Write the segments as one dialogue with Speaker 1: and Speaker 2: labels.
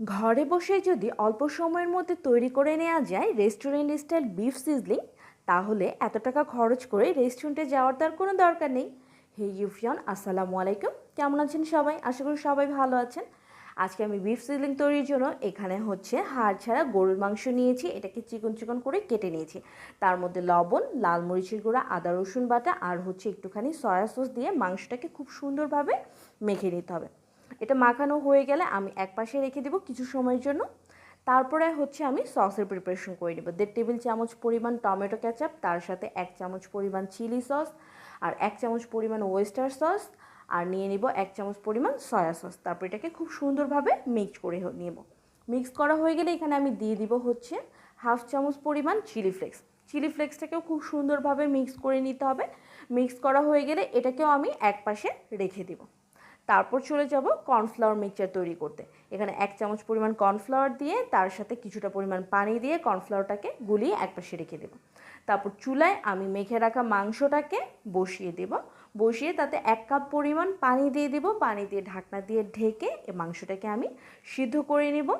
Speaker 1: ঘরে বসে যদি অল্প সময়ের মধ্যে তৈরি করে নেওয়া যায় রেস্টুরেন্ট স্টাইল বিফ সিজলিং তাহলে এত টাকা খরচ করে রেস্টুরেন্টে যাওয়ার তার কোনো দরকার নেই। হে ইউফিয়ান আসসালামু আলাইকুম। কেমন আছেন সবাই? আশা করি সবাই ভালো আছেন। আজকে আমি বিফ সিজলিং তৈরির জন্য এখানে হচ্ছে হাড় ছাড়া গরুর মাংস নিয়েছি। এটাকে চিকন চিকন করে কেটে নিয়েছি। তার মধ্যে লবণ, লাল মরিচের গুঁড়া, আদা রসুন বাটা আর হচ্ছে একটুখানি সয়া সস দিয়ে মাংসটাকে খুব সুন্দরভাবে মেখে নিতে হবে। এটা মাখানো হয়ে গেলে আমি এক পাশে রেখে দেবো কিছু সময়ের জন্য। তারপরে হচ্ছে আমি সসের প্রিপারেশন করে নেব। দেড় টেবিল চামচ পরিমাণ টমেটো ক্যাচাপ তার সাথে এক চামচ পরিমাণ চিলি সস আর এক চামচ পরিমাণ ওয়েস্টার সস আর নিয়ে নিব এক চামচ পরিমাণ সয়া সস তারপর এটাকে খুব সুন্দরভাবে মিক্স করে নেব। মিক্স করা হয়ে গেলে এখানে আমি দিয়ে দিব হচ্ছে হাফ চামচ পরিমাণ চিলি ফ্লেক্স চিলি ফ্লেক্সটাকেও খুব সুন্দরভাবে মিক্স করে নিতে হবে। মিক্স করা হয়ে গেলে এটাকেও আমি এক পাশে রেখে দিব। তারপর চলে যাব কর্নফ্লাওয়ার মিক্সচার তৈরি করতে। এখানে এক চামচ পরিমাণ কর্নফ্লাওয়ার দিয়ে তার সাথে কিছুটা পরিমাণ পানি দিয়ে কর্নফ্লাওয়ারটাকে গুলিয়ে এক পাশে রেখে দেবো। তারপর চুলায় আমি মেখে রাখা মাংসটাকে বসিয়ে দেব। বসিয়ে তাতে এক কাপ পরিমাণ পানি দিয়ে দেব। পানি দিয়ে ঢাকনা দিয়ে ঢেকে মাংসটাকে আমি সিদ্ধ করে নেব।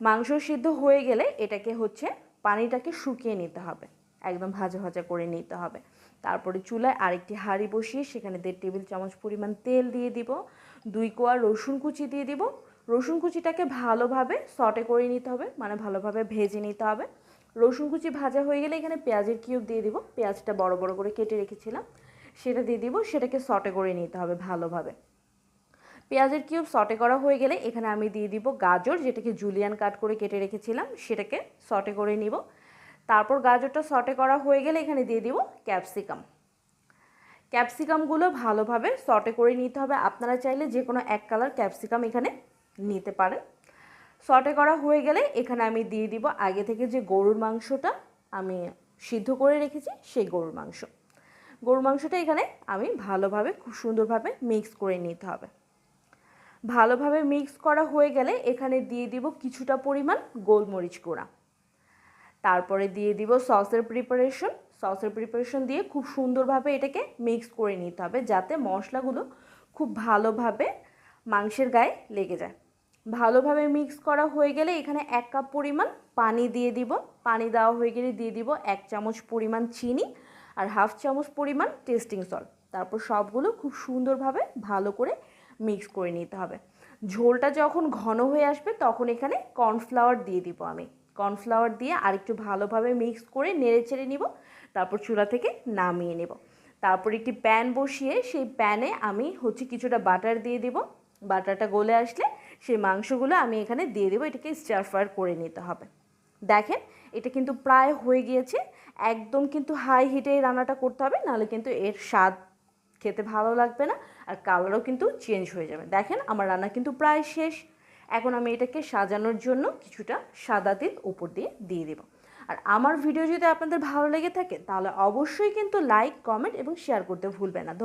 Speaker 1: মাংস সিদ্ধ হয়ে গেলে এটাকে হচ্ছে পানিটাকে শুকিয়ে নিতে হবে। একদম ভাজা ভাজা করে নিতে হবে। তারপরে চুলায় আরেকটি হাঁড়ি বসিয়ে সেখানে দেড় টেবিল চামচ পরিমাণ তেল দিয়ে দিব, দুই কোয়া রসুন কুচি দিয়ে দিব। রসুন কুচিটাকে ভালোভাবে সটে করে নিতে হবে মানে ভালোভাবে ভেজে নিতে হবে। রসুন কুচি ভাজা হয়ে গেলে এখানে পেঁয়াজের কিউব দিয়ে দিব, পেঁয়াজটা বড় বড় করে কেটে রেখেছিলাম। সেটা দিয়ে দিব, সেটাকে সটে করে নিতে হবে ভালোভাবে। পেঁয়াজের কিউব সটে করা হয়ে গেলে এখানে আমি দিয়ে দিব গাজর, যেটাকে জুলিয়ান কাট করে কেটে রেখেছিলাম, সেটাকে সটে করে নিব। তারপর গাজরটা সটে করা হয়ে গেলে এখানে দিয়ে দিব ক্যাপসিকাম ক্যাপসিকামগুলো ভালোভাবে সটে করে নিতে হবে। আপনারা চাইলে যে কোনো এক কালার ক্যাপসিকাম এখানে নিতে পারেন। সটে করা হয়ে গেলে এখানে আমি দিয়ে দিব আগে থেকে যে গরুর মাংসটা আমি সিদ্ধ করে রেখেছি, সেই গরুর মাংস। গরুর মাংসটা এখানে আমি ভালোভাবে, খুব সুন্দরভাবে মিক্স করে নিতে হবে। ভালোভাবে মিক্স করা হয়ে গেলে এখানে দিয়ে দিব কিছুটা পরিমাণ গোলমরিচ গুঁড়া। তারপরে দিয়ে দিব সসের প্রিপারেশন সসের প্রিপারেশন দিয়ে খুব সুন্দরভাবে এটাকে মিক্স করে নিতে হবে যাতে মশলাগুলো খুব ভালোভাবে মাংসের গায়ে লেগে যায়। ভালোভাবে মিক্স করা হয়ে গেলে এখানে এক কাপ পরিমাণ পানি দিয়ে দিব। পানি দেওয়া হয়ে গেলে দিয়ে দিব এক চামচ পরিমাণ চিনি আর হাফ চামচ পরিমাণ টেস্টিং সল্ট তারপর সবগুলো খুব সুন্দরভাবে ভালো করে মিক্স করে নিতে হবে। ঝোলটা যখন ঘন হয়ে আসবে, তখন এখানে কর্নফ্লাওয়ার দিয়ে দিব আমি। কর্নফ্লাওয়ার দিয়ে আরেকটু ভালোভাবে মিক্স করে নেড়ে চেড়ে নিব, তারপর চুলা থেকে নামিয়ে নেব। তারপর একটি প্যান বসিয়ে সেই প্যানে আমি হচ্ছে কিছুটা বাটার দিয়ে দিব। বাটারটা গলে আসলে সেই মাংসগুলো আমি এখানে দিয়ে দেবো, এটাকে স্টার ফ্রায়ার করে নিতে হবে। দেখেন, এটা কিন্তু প্রায় হয়ে গিয়েছে। একদম কিন্তু হাই হিটে রান্নাটা করতে হবে, নাহলে কিন্তু এর স্বাদ খেতে ভালো লাগবে না, আর কালারও কিন্তু চেঞ্জ হয়ে যাবে। দেখেন, আমার রান্না কিন্তু প্রায় শেষ। এখন আমি এটাকে সাজানোর জন্য কিছুটা সাদা তিল উপর দিয়ে দিয়ে দেবো। আর আমার ভিডিও যদি আপনাদের ভালো লেগে থাকে, তাহলে অবশ্যই কিন্তু লাইক কমেন্ট এবং শেয়ার করতে ভুলবেন না।